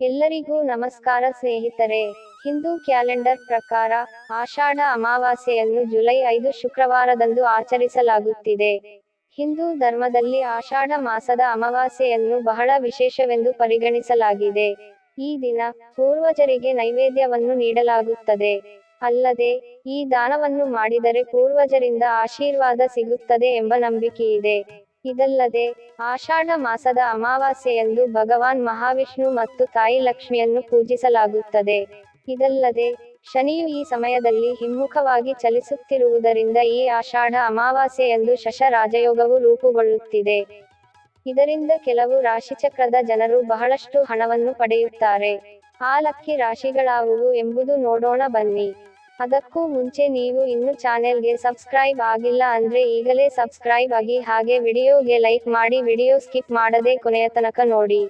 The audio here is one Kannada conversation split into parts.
ಎಲ್ಲರಿಗೂ ನಮಸ್ಕಾರ ಸ್ನೇಹಿತರೆ. ಹಿಂದೂ ಕ್ಯಾಲೆಂಡರ್ ಪ್ರಕಾರ ಆಷಾಢ ಅಮಾವಾಸ್ಯೆಯನ್ನು ಜುಲೈ ಐದು ಶುಕ್ರವಾರದಂದು ಆಚರಿಸಲಾಗುತ್ತಿದೆ. ಹಿಂದೂ ಧರ್ಮದಲ್ಲಿ ಆಷಾಢ ಮಾಸದ ಅಮಾವಾಸ್ಯೆಯನ್ನು ಬಹಳ ವಿಶೇಷವೆಂದು ಪರಿಗಣಿಸಲಾಗಿದೆ. ಈ ದಿನ ಪೂರ್ವಜರಿಗೆ ನೈವೇದ್ಯವನ್ನು ನೀಡಲಾಗುತ್ತದೆ. ಅಲ್ಲದೆ, ಈ ದಾನವನ್ನು ಮಾಡಿದರೆ ಪೂರ್ವಜರಿಂದ ಆಶೀರ್ವಾದ ಸಿಗುತ್ತದೆ ಎಂಬ ನಂಬಿಕೆಯಿದೆ. ಇದಲ್ಲದೆ, ಆಷಾಢ ಮಾಸದ ಅಮಾವಾಸ್ಯೆಯಂದು ಭಗವಾನ್ ಮಹಾವಿಷ್ಣು ಮತ್ತು ತಾಯಿ ಲಕ್ಷ್ಮಿಯನ್ನು ಪೂಜಿಸಲಾಗುತ್ತದೆ. ಇದಲ್ಲದೆ, ಶನಿಯು ಈ ಸಮಯದಲ್ಲಿ ಹಿಮ್ಮುಖವಾಗಿ ಚಲಿಸುತ್ತಿರುವುದರಿಂದ ಈ ಆಷಾಢ ಅಮಾವಾಸ್ಯೆಯಂದು ಶಶ ರಾಜಯೋಗವು ರೂಪುಗೊಳ್ಳುತ್ತಿದೆ. ಇದರಿಂದ ಕೆಲವು ರಾಶಿಚಕ್ರದ ಜನರು ಬಹಳಷ್ಟು ಹಣವನ್ನು ಪಡೆಯುತ್ತಾರೆ. ಆ ಲಕ್ಕಿ ರಾಶಿಗಳಾವುವು ಎಂಬುದು ನೋಡೋಣ ಬನ್ನಿ. ಅದಕ್ಕೂ ಮುಂಚೆ ನೀವು ಇನ್ನು ಚಾನೆಲ್ಗೆ ಸಬ್ಸ್ಕ್ರೈಬ್ ಆಗಿಲ್ಲ ಅಂದ್ರೆ ಈಗಲೇ ಸಬ್ಸ್ಕ್ರೈಬ್ ಆಗಿ ಹಾಗೆ ವಿಡಿಯೋಗೆ ಲೈಕ್ ಮಾಡಿ ವಿಡಿಯೋ ಸ್ಕಿಪ್ ಮಾಡದೆ ಕೊನೆಯ ತನಕ ನೋಡಿ.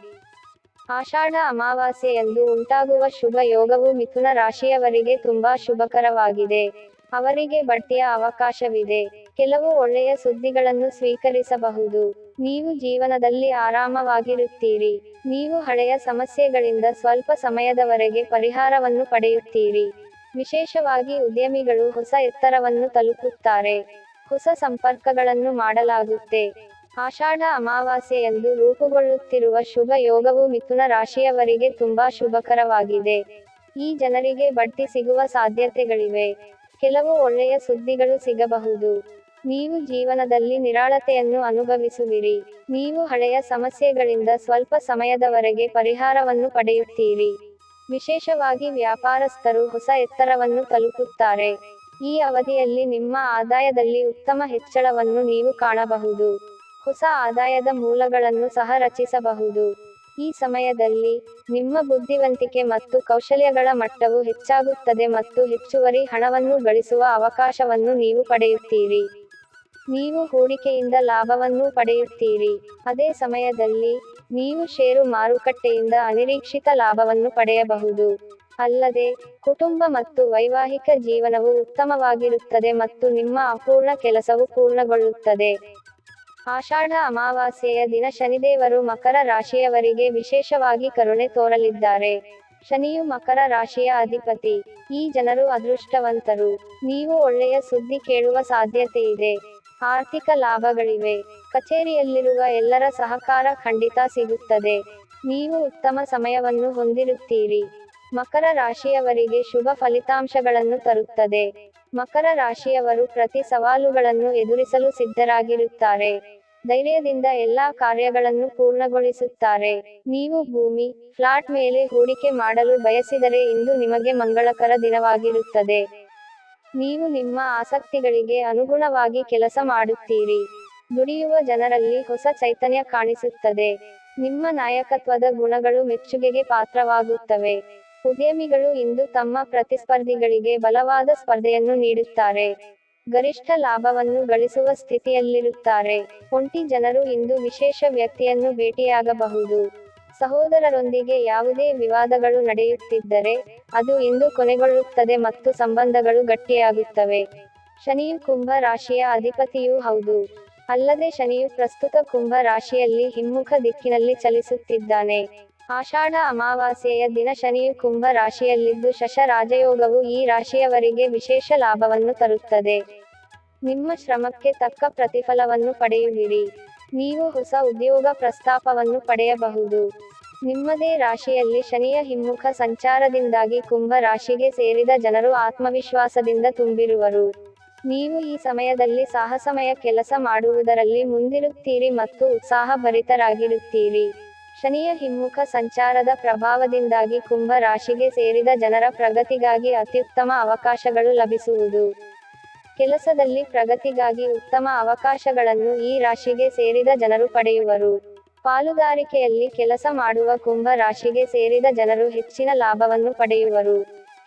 ಆಷಾಢ ಅಮಾವಾಸ್ಯೆಯಂದು ಉಂಟಾಗುವ ಶುಭ ಯೋಗವು ಮಿಥುನ ರಾಶಿಯವರಿಗೆ ತುಂಬಾ ಶುಭಕರವಾಗಿದೆ. ಅವರಿಗೆ ಬಡ್ತಿಯ ಅವಕಾಶವಿದೆ. ಕೆಲವು ಒಳ್ಳೆಯ ಸುದ್ದಿಗಳನ್ನು ಸ್ವೀಕರಿಸಬಹುದು. ನೀವು ಜೀವನದಲ್ಲಿ ಆರಾಮವಾಗಿರುತ್ತೀರಿ. ನೀವು ಹಳೆಯ ಸಮಸ್ಯೆಗಳಿಂದ ಸ್ವಲ್ಪ ಸಮಯದವರೆಗೆ ಪರಿಹಾರವನ್ನು ಪಡೆಯುತ್ತೀರಿ. ವಿಶೇಷವಾಗಿ ಉದ್ಯಮಿಗಳು ಹೊಸ ಎತ್ತರವನ್ನು ತಲುಪುತ್ತಾರೆ. ಹೊಸ ಸಂಪರ್ಕಗಳನ್ನು ಮಾಡಲಾಗುತ್ತೆ. ಆಷಾಢ ಅಮಾವಾಸ್ಯೆಯಂದು ರೂಪುಗೊಳ್ಳುತ್ತಿರುವ ಶುಭ ಯೋಗವು ಮಿಥುನ ರಾಶಿಯವರಿಗೆ ತುಂಬಾ ಶುಭಕರವಾಗಿದೆ. ಈ ಜನರಿಗೆ ಬಡ್ತಿ ಸಿಗುವ ಸಾಧ್ಯತೆಗಳಿವೆ. ಕೆಲವು ಒಳ್ಳೆಯ ಸುದ್ದಿಗಳು ಸಿಗಬಹುದು. ನೀವು ಜೀವನದಲ್ಲಿ ನಿರಾಳತೆಯನ್ನು ಅನುಭವಿಸುವಿರಿ. ನೀವು ಹಳೆಯ ಸಮಸ್ಯೆಗಳಿಂದ ಸ್ವಲ್ಪ ಸಮಯದವರೆಗೆ ಪರಿಹಾರವನ್ನು ಪಡೆಯುತ್ತೀರಿ. ವಿಶೇಷವಾಗಿ ವ್ಯಾಪಾರಸ್ಥರು ಹೊಸ ಎತ್ತರವನ್ನು ತಲುಪುತ್ತಾರೆ. ಈ ಅವಧಿಯಲ್ಲಿ ನಿಮ್ಮ ಆದಾಯದಲ್ಲಿ ಉತ್ತಮ ಹೆಚ್ಚಳವನ್ನು ನೀವು ಕಾಣಬಹುದು. ಹೊಸ ಆದಾಯದ ಮೂಲಗಳನ್ನು ಸಹ ರಚಿಸಬಹುದು. ಈ ಸಮಯದಲ್ಲಿ ನಿಮ್ಮ ಬುದ್ಧಿವಂತಿಕೆ ಮತ್ತು ಕೌಶಲ್ಯಗಳ ಮಟ್ಟವು ಹೆಚ್ಚಾಗುತ್ತದೆ ಮತ್ತು ಹೆಚ್ಚುವರಿ ಹಣವನ್ನು ಗಳಿಸುವ ಅವಕಾಶವನ್ನು ನೀವು ಪಡೆಯುತ್ತೀರಿ. ನೀವು ಹೂಡಿಕೆಯಿಂದ ಲಾಭವನ್ನು ಪಡೆಯುತ್ತೀರಿ. ಅದೇ ಸಮಯದಲ್ಲಿ ನೀವು ಷೇರು ಮಾರುಕಟ್ಟೆಯಿಂದ ಅನಿರೀಕ್ಷಿತ ಲಾಭವನ್ನು ಪಡೆಯಬಹುದು. ಅಲ್ಲದೆ, ಕುಟುಂಬ ಮತ್ತು ವೈವಾಹಿಕ ಜೀವನವು ಉತ್ತಮವಾಗಿರುತ್ತದೆ ಮತ್ತು ನಿಮ್ಮ ಅಪೂರ್ಣ ಕೆಲಸವು ಪೂರ್ಣಗೊಳ್ಳುತ್ತದೆ. ಆಷಾಢ ಅಮಾವಾಸ್ಯೆಯ ದಿನ ಶನಿದೇವರು ಮಕರ ರಾಶಿಯವರಿಗೆ ವಿಶೇಷವಾಗಿ ಕರುಣೆ ತೋರಲಿದ್ದಾರೆ. ಶನಿಯು ಮಕರ ರಾಶಿಯ ಅಧಿಪತಿ. ಈ ಜನರು ಅದೃಷ್ಟವಂತರು. ನೀವು ಒಳ್ಳೆಯ ಸುದ್ದಿ ಕೇಳುವ ಸಾಧ್ಯತೆ ಇದೆ ಆರ್ಥಿಕ ಲಾಭಗಳಿವೆ. ಕಚೇರಿಯಲ್ಲಿರುವ ಎಲ್ಲರ ಸಹಕಾರ ಖಂಡಿತ ಸಿಗುತ್ತದೆ. ನೀವು ಉತ್ತಮ ಸಮಯವನ್ನು ಹೊಂದಿರುತ್ತೀರಿ. ಮಕರ ರಾಶಿಯವರಿಗೆ ಶುಭ ಫಲಿತಾಂಶಗಳನ್ನು ತರುತ್ತದೆ. ಮಕರ ರಾಶಿಯವರು ಪ್ರತಿ ಸವಾಲುಗಳನ್ನು ಎದುರಿಸಲು ಸಿದ್ಧರಾಗಿರುತ್ತಾರೆ. ಧೈರ್ಯದಿಂದ ಎಲ್ಲಾ ಕಾರ್ಯಗಳನ್ನು ಪೂರ್ಣಗೊಳಿಸುತ್ತಾರೆ. ನೀವು ಭೂಮಿ, ಫ್ಲಾಟ್ ಮೇಲೆ ಹೂಡಿಕೆ ಮಾಡಲು ಬಯಸಿದರೆ ಇಂದು ನಿಮಗೆ ಮಂಗಳಕರ ದಿನವಾಗಿರುತ್ತದೆ. ನೀವು ನಿಮ್ಮ ಆಸಕ್ತಿಗಳಿಗೆ ಅನುಗುಣವಾಗಿ ಕೆಲಸ ಮಾಡುತ್ತೀರಿ. ದುಡಿಯುವ ಜನರಲ್ಲಿ ಹೊಸ ಚೈತನ್ಯ ಕಾಣಿಸುತ್ತದೆ. ನಿಮ್ಮ ನಾಯಕತ್ವದ ಗುಣಗಳು ಮೆಚ್ಚುಗೆಗೆ ಪಾತ್ರವಾಗುತ್ತವೆ. ಉದ್ಯಮಿಗಳು ಇಂದು ತಮ್ಮ ಪ್ರತಿಸ್ಪರ್ಧಿಗಳಿಗೆ ಬಲವಾದ ಸ್ಪರ್ಧೆಯನ್ನು ನೀಡುತ್ತಾರೆ. ಗರಿಷ್ಠ ಲಾಭವನ್ನು ಗಳಿಸುವ ಸ್ಥಿತಿಯಲ್ಲಿರುತ್ತಾರೆ. ಒಂಟಿ ಜನರು ಇಂದು ವಿಶೇಷ ವ್ಯಕ್ತಿಯನ್ನು ಭೇಟಿಯಾಗಬಹುದು. ಸಹೋದರರೊಂದಿಗೆ ಯಾವುದೇ ವಿವಾದಗಳು ನಡೆಯುತ್ತಿದ್ದರೆ ಅದು ಇಂದು ಕೊನೆಗೊಳ್ಳುತ್ತದೆ ಮತ್ತು ಸಂಬಂಧಗಳು ಗಟ್ಟಿಯಾಗುತ್ತವೆ. ಶನಿಯು ಕುಂಭ ರಾಶಿಯ ಅಧಿಪತಿಯೂ ಹೌದು. ಅಲ್ಲದೆ ಶನಿಯು ಪ್ರಸ್ತುತ ಕುಂಭ ರಾಶಿಯಲ್ಲಿ ಹಿಮ್ಮುಖ ದಿಕ್ಕಿನಲ್ಲಿ ಚಲಿಸುತ್ತಿದ್ದಾನೆ. ಆಷಾಢ ಅಮಾವಾಸ್ಯೆಯ ದಿನ ಶನಿಯು ಕುಂಭ ರಾಶಿಯಲ್ಲಿದ್ದು ಶಶ ರಾಜಯೋಗವು ಈ ರಾಶಿಯವರಿಗೆ ವಿಶೇಷ ಲಾಭವನ್ನು ತರುತ್ತದೆ. ನಿಮ್ಮ ಶ್ರಮಕ್ಕೆ ತಕ್ಕ ಪ್ರತಿಫಲವನ್ನು ಪಡೆಯುವಿರಿ. ನೀವು ಹೊಸ ಉದ್ಯೋಗ ಪ್ರಸ್ತಾಪವನ್ನು ಪಡೆಯಬಹುದು. ನಿಮ್ಮದೇ ರಾಶಿಯಲ್ಲಿ ಶನಿಯ ಹಿಮ್ಮುಖ ಸಂಚಾರದಿಂದಾಗಿ ಕುಂಭ ರಾಶಿಗೆ ಸೇರಿದ ಜನರು ಆತ್ಮವಿಶ್ವಾಸದಿಂದ ತುಂಬಿರುವರು. ನೀವು ಈ ಸಮಯದಲ್ಲಿ ಸಾಹಸಮಯ ಕೆಲಸ ಮಾಡುವುದರಲ್ಲಿ ಮುಂದಿರುತ್ತೀರಿ ಮತ್ತು ಉತ್ಸಾಹಭರಿತರಾಗಿರುತ್ತೀರಿ. ಶನಿಯ ಹಿಮ್ಮುಖ ಸಂಚಾರದ ಪ್ರಭಾವದಿಂದಾಗಿ ಕುಂಭ ರಾಶಿಗೆ ಸೇರಿದ ಜನರ ಪ್ರಗತಿಗಾಗಿ ಅತ್ಯುತ್ತಮ ಅವಕಾಶಗಳು ಲಭಿಸುವುದು. ಕೆಲಸದಲ್ಲಿ ಪ್ರಗತಿಗಾಗಿ ಉತ್ತಮ ಅವಕಾಶಗಳನ್ನು ಈ ರಾಶಿಗೆ ಸೇರಿದ ಜನರು ಪಡೆಯುವರು. ಪಾಲುದಾರಿಕೆಯಲ್ಲಿ ಕೆಲಸ ಮಾಡುವ ಕುಂಭ ರಾಶಿಗೆ ಸೇರಿದ ಜನರು ಹೆಚ್ಚಿನ ಲಾಭವನ್ನು ಪಡೆಯುವರು.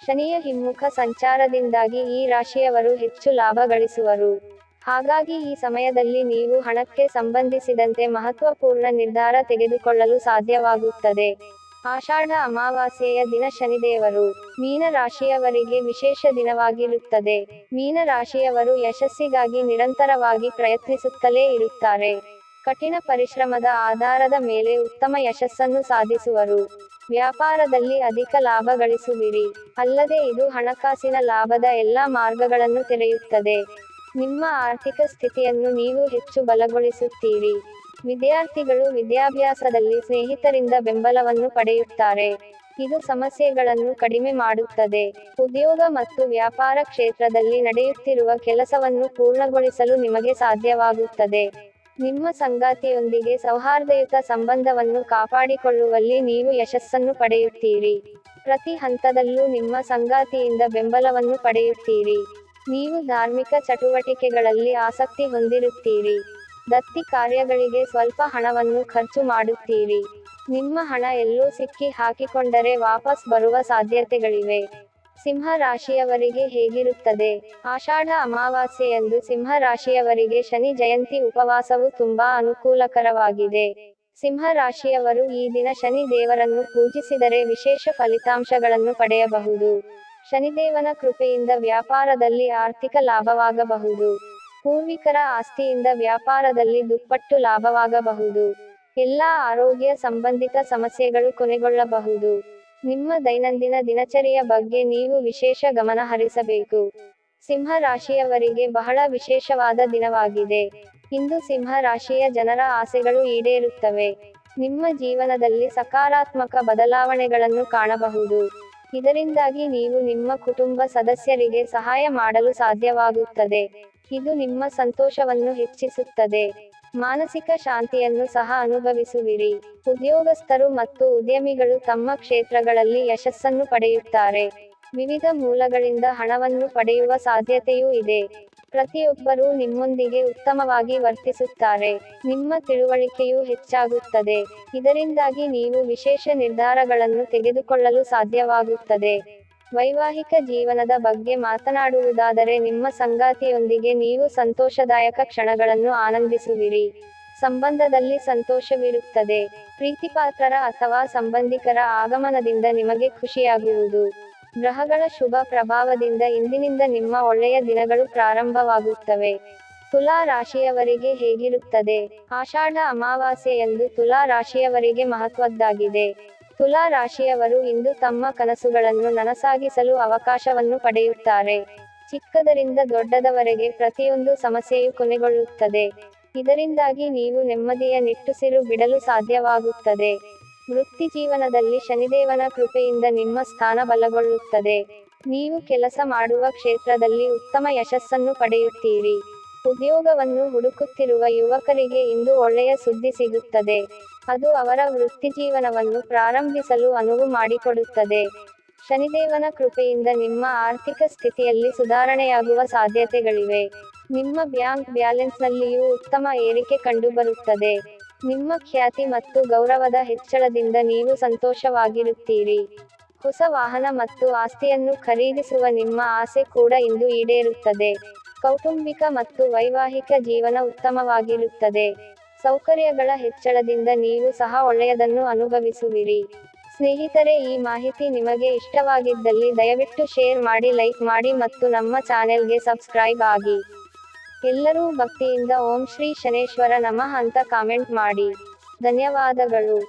ಶನಿಯ ಹಿಮ್ಮುಖ ಸಂಚಾರದಿಂದಾಗಿ ಈ ರಾಶಿಯವರು ಹೆಚ್ಚು ಲಾಭ ಗಳಿಸುವರು. ಹಾಗಾಗಿ ಈ ಸಮಯದಲ್ಲಿ ನೀವು ಹಣಕ್ಕೆ ಸಂಬಂಧಿಸಿದಂತೆ ಮಹತ್ವಪೂರ್ಣ ನಿರ್ಧಾರ ತೆಗೆದುಕೊಳ್ಳಲು ಸಾಧ್ಯವಾಗುತ್ತದೆ. ಆಷಾಢ ಅಮಾವಾಸ್ಯೆಯ ದಿನ ಶನಿದೇವರು. ಮೀನ ರಾಶಿಯವರಿಗೆ ವಿಶೇಷ ದಿನವಾಗಿರುತ್ತದೆ. ಮೀನ ರಾಶಿಯವರು ಯಶಸ್ಸಿಗಾಗಿ ನಿರಂತರವಾಗಿ ಪ್ರಯತ್ನಿಸುತ್ತಲೇ ಇರುತ್ತಾರೆ. ಕಠಿಣ ಪರಿಶ್ರಮದ ಆಧಾರದ ಮೇಲೆ ಉತ್ತಮ ಯಶಸ್ಸನ್ನು ಸಾಧಿಸುವರು. ವ್ಯಾಪಾರದಲ್ಲಿ ಅಧಿಕ ಲಾಭ ಗಳಿಸುವಿರಿ. ಅಲ್ಲದೆ ಇದು ಹಣಕಾಸಿನ ಲಾಭದ ಎಲ್ಲಾ ಮಾರ್ಗಗಳನ್ನು ತೆರೆಯುತ್ತದೆ. ನಿಮ್ಮ ಆರ್ಥಿಕ ಸ್ಥಿತಿಯನ್ನು ನೀವು ಹೆಚ್ಚು ಬಲಗೊಳಿಸುತ್ತೀರಿ. ವಿದ್ಯಾರ್ಥಿಗಳು ವಿದ್ಯಾಭ್ಯಾಸದಲ್ಲಿ ಸ್ನೇಹಿತರಿಂದ ಬೆಂಬಲವನ್ನು ಪಡೆಯುತ್ತಾರೆ. ಇದು ಸಮಸ್ಯೆಗಳನ್ನು ಕಡಿಮೆ ಮಾಡುತ್ತದೆ. ಉದ್ಯೋಗ ಮತ್ತು ವ್ಯಾಪಾರ ಕ್ಷೇತ್ರದಲ್ಲಿ ನಡೆಯುತ್ತಿರುವ ಕೆಲಸವನ್ನು ಪೂರ್ಣಗೊಳಿಸಲು ನಿಮಗೆ ಸಾಧ್ಯವಾಗುತ್ತದೆ. ನಿಮ್ಮ ಸಂಗಾತಿಯೊಂದಿಗೆ ಸೌಹಾರ್ದಯುತ ಸಂಬಂಧವನ್ನು ಕಾಪಾಡಿಕೊಳ್ಳುವಲ್ಲಿ ನೀವು ಯಶಸ್ಸನ್ನು ಪಡೆಯುತ್ತೀರಿ. ಪ್ರತಿ ಹಂತದಲ್ಲೂ ನಿಮ್ಮ ಸಂಗಾತಿಯಿಂದ ಬೆಂಬಲವನ್ನು ಪಡೆಯುತ್ತೀರಿ. ನೀವು ಧಾರ್ಮಿಕ ಚಟುವಟಿಕೆಗಳಲ್ಲಿ ಆಸಕ್ತಿ ಹೊಂದಿರುತ್ತೀರಿ. ದತ್ತಿ ಕಾರ್ಯಗಳಿಗೆ ಸ್ವಲ್ಪ ಹಣವನ್ನು ಖರ್ಚು ಮಾಡುತ್ತೀರಿ. ನಿಮ್ಮ ಹಣ ಎಲ್ಲೂ ಸಿಕ್ಕಿ ಹಾಕಿಕೊಂಡರೆ ವಾಪಸ್ ಬರುವ ಸಾಧ್ಯತೆಗಳಿವೆ. ಸಿಂಹ ರಾಶಿಯವರಿಗೆ ಹೇಗಿರುತ್ತದೆ? ಆಷಾಢ ಅಮಾವಾಸ್ಯೆಯಂದು ಸಿಂಹ ರಾಶಿಯವರಿಗೆ ಶನಿ ಜಯಂತಿ ಉಪವಾಸವು ತುಂಬಾ ಅನುಕೂಲಕರವಾಗಿದೆ. ಸಿಂಹ ರಾಶಿಯವರು ಈ ದಿನ ಶನಿ ದೇವರನ್ನು ಪೂಜಿಸಿದರೆ ವಿಶೇಷ ಫಲಿತಾಂಶಗಳನ್ನು ಪಡೆಯಬಹುದು. ಶನಿದೇವನ ಕೃಪೆಯಿಂದ ವ್ಯಾಪಾರದಲ್ಲಿ ಆರ್ಥಿಕ ಲಾಭವಾಗಬಹುದು. ಪೂರ್ವಿಕರ ಆಸ್ತಿಯಿಂದ ವ್ಯಾಪಾರದಲ್ಲಿ ದುಪ್ಪಟ್ಟು ಲಾಭವಾಗಬಹುದು. ಎಲ್ಲಾ ಆರೋಗ್ಯ ಸಂಬಂಧಿತ ಸಮಸ್ಯೆಗಳು ಕೊನೆಗೊಳ್ಳಬಹುದು. ನಿಮ್ಮ ದೈನಂದಿನ ದಿನಚರಿಯ ಬಗ್ಗೆ ನೀವು ವಿಶೇಷ ಗಮನ ಹರಿಸಬೇಕು. ಸಿಂಹ ರಾಶಿಯವರಿಗೆ ಬಹಳ ವಿಶೇಷವಾದ ದಿನವಾಗಿದೆ. ಇಂದು ಸಿಂಹ ರಾಶಿಯ ಜನರ ಆಸೆಗಳು ಈಡೇರುತ್ತವೆ. ನಿಮ್ಮ ಜೀವನದಲ್ಲಿ ಸಕಾರಾತ್ಮಕ ಬದಲಾವಣೆಗಳನ್ನು ಕಾಣಬಹುದು. ಇದರಿಂದಾಗಿ ನೀವು ನಿಮ್ಮ ಕುಟುಂಬ ಸದಸ್ಯರಿಗೆ ಸಹಾಯ ಮಾಡಲು ಸಾಧ್ಯವಾಗುತ್ತದೆ. ಇದು ನಿಮ್ಮ ಸಂತೋಷವನ್ನು ಹೆಚ್ಚಿಸುತ್ತದೆ. ಮಾನಸಿಕ ಶಾಂತಿಯನ್ನು ಸಹ ಅನುಭವಿಸುವಿರಿ. ಉದ್ಯೋಗಸ್ಥರು ಮತ್ತು ಉದ್ಯಮಿಗಳು ತಮ್ಮ ಕ್ಷೇತ್ರಗಳಲ್ಲಿ ಯಶಸ್ಸನ್ನು ಪಡೆಯುತ್ತಾರೆ. ವಿವಿಧ ಮೂಲಗಳಿಂದ ಹಣವನ್ನು ಪಡೆಯುವ ಸಾಧ್ಯತೆಯೂ ಇದೆ. ಪ್ರತಿಯೊಬ್ಬರೂ ನಿಮ್ಮೊಂದಿಗೆ ಉತ್ತಮವಾಗಿ ವರ್ತಿಸುತ್ತಾರೆ. ನಿಮ್ಮ ತಿಳುವಳಿಕೆಯು ಹೆಚ್ಚಾಗುತ್ತದೆ. ಇದರಿಂದಾಗಿ ನೀವು ವಿಶೇಷ ನಿರ್ಧಾರಗಳನ್ನು ತೆಗೆದುಕೊಳ್ಳಲು ಸಾಧ್ಯವಾಗುತ್ತದೆ. ವೈವಾಹಿಕ ಜೀವನದ ಬಗ್ಗೆ ಮಾತನಾಡುವುದಾದರೆ ನಿಮ್ಮ ಸಂಗಾತಿಯೊಂದಿಗೆ ನೀವು ಸಂತೋಷದಾಯಕ ಕ್ಷಣಗಳನ್ನು ಆನಂದಿಸುವಿರಿ. ಸಂಬಂಧದಲ್ಲಿ ಸಂತೋಷವಿರುತ್ತದೆ. ಪ್ರೀತಿಪಾತ್ರರ ಅಥವಾ ಸಂಬಂಧಿಕರ ಆಗಮನದಿಂದ ನಿಮಗೆ ಖುಷಿಯಾಗುವುದು. ಗ್ರಹಗಳ ಶುಭ ಪ್ರಭಾವದಿಂದ ಇಂದಿನಿಂದ ನಿಮ್ಮ ಒಳ್ಳೆಯ ದಿನಗಳು ಪ್ರಾರಂಭವಾಗುತ್ತವೆ. ತುಲಾ ರಾಶಿಯವರಿಗೆ ಹೇಗಿರುತ್ತದೆ? ಆಷಾಢ ಅಮಾವಾಸ್ಯೆಯಂದು ತುಲಾ ರಾಶಿಯವರಿಗೆ ಮಹತ್ವದ್ದಾಗಿದೆ. ತುಲಾ ರಾಶಿಯವರು ಇಂದು ತಮ್ಮ ಕನಸುಗಳನ್ನು ನನಸಾಗಿಸಲು ಅವಕಾಶವನ್ನು ಪಡೆಯುತ್ತಾರೆ. ಚಿಕ್ಕದರಿಂದ ದೊಡ್ಡದವರೆಗೆ ಪ್ರತಿಯೊಂದು ಸಮಸ್ಯೆಯು ಕೊನೆಗೊಳ್ಳುತ್ತದೆ. ಇದರಿಂದಾಗಿ ನೀವು ನೆಮ್ಮದಿಯ ನಿಟ್ಟುಸಿರು ಬಿಡಲು ಸಾಧ್ಯವಾಗುತ್ತದೆ. ವೃತ್ತಿ ಜೀವನದಲ್ಲಿ ಶನಿದೇವನ ಕೃಪೆಯಿಂದ ನಿಮ್ಮ ಸ್ಥಾನ ಬಲಗೊಳ್ಳುತ್ತದೆ. ನೀವು ಕೆಲಸ ಮಾಡುವ ಕ್ಷೇತ್ರದಲ್ಲಿ ಉತ್ತಮ ಯಶಸ್ಸನ್ನು ಪಡೆಯುತ್ತೀರಿ. ಉದ್ಯೋಗವನ್ನು ಹುಡುಕುತ್ತಿರುವ ಯುವಕರಿಗೆ ಇಂದು ಒಳ್ಳೆಯ ಸುದ್ದಿ ಸಿಗುತ್ತದೆ. ಅದು ಅವರ ವೃತ್ತಿಜೀವನವನ್ನು ಪ್ರಾರಂಭಿಸಲು ಅನುವು ಮಾಡಿಕೊಡುತ್ತದೆ. ಶನಿದೇವನ ಕೃಪೆಯಿಂದ ನಿಮ್ಮ ಆರ್ಥಿಕ ಸ್ಥಿತಿಯಲ್ಲಿ ಸುಧಾರಣೆಯಾಗುವ ಸಾಧ್ಯತೆಗಳಿವೆ. ನಿಮ್ಮ ಬ್ಯಾಂಕ್ ಬ್ಯಾಲೆನ್ಸ್ನಲ್ಲಿಯೂ ಉತ್ತಮ ಏರಿಕೆ ಕಂಡುಬರುತ್ತದೆ. ನಿಮ್ಮ ಖ್ಯಾತಿ ಮತ್ತು ಗೌರವದ ಹೆಚ್ಚಳದಿಂದ ನೀವು ಸಂತೋಷವಾಗಿರುತ್ತೀರಿ. ಹೊಸ ವಾಹನ ಮತ್ತು ಆಸ್ತಿಯನ್ನು ಖರೀದಿಸುವ ನಿಮ್ಮ ಆಸೆ ಕೂಡ ಇಂದು ಈಡೇರುತ್ತದೆ. ಕೌಟುಂಬಿಕ ಮತ್ತು ವೈವಾಹಿಕ ಜೀವನ ಉತ್ತಮವಾಗಿರುತ್ತದೆ. ಸೌಕರ್ಯಗಳ ಹೆಚ್ಚಳದಿಂದ ನೀವು ಸಹ ಒಳ್ಳೆಯದನ್ನು ಅನುಭವಿಸುವಿರಿ. ಸ್ನೇಹಿತರೆ, ಈ ಮಾಹಿತಿ ನಿಮಗೆ ಇಷ್ಟವಾಗಿದ್ದಲ್ಲಿ ದಯವಿಟ್ಟು ಶೇರ್ ಮಾಡಿ, ಲೈಕ್ ಮಾಡಿ ಮತ್ತು ನಮ್ಮ ಚಾನೆಲ್ಗೆ ಸಬ್ಸ್ಕ್ರೈಬ್ ಆಗಿ. ಎಲ್ಲರೂ ಭಕ್ತಿಯಿಂದ ಓಂ ಶ್ರೀ ಶನೇಶ್ವರ ನಮಃ ಅಂತ ಕಾಮೆಂಟ್ ಮಾಡಿ. ಧನ್ಯವಾದಗಳು.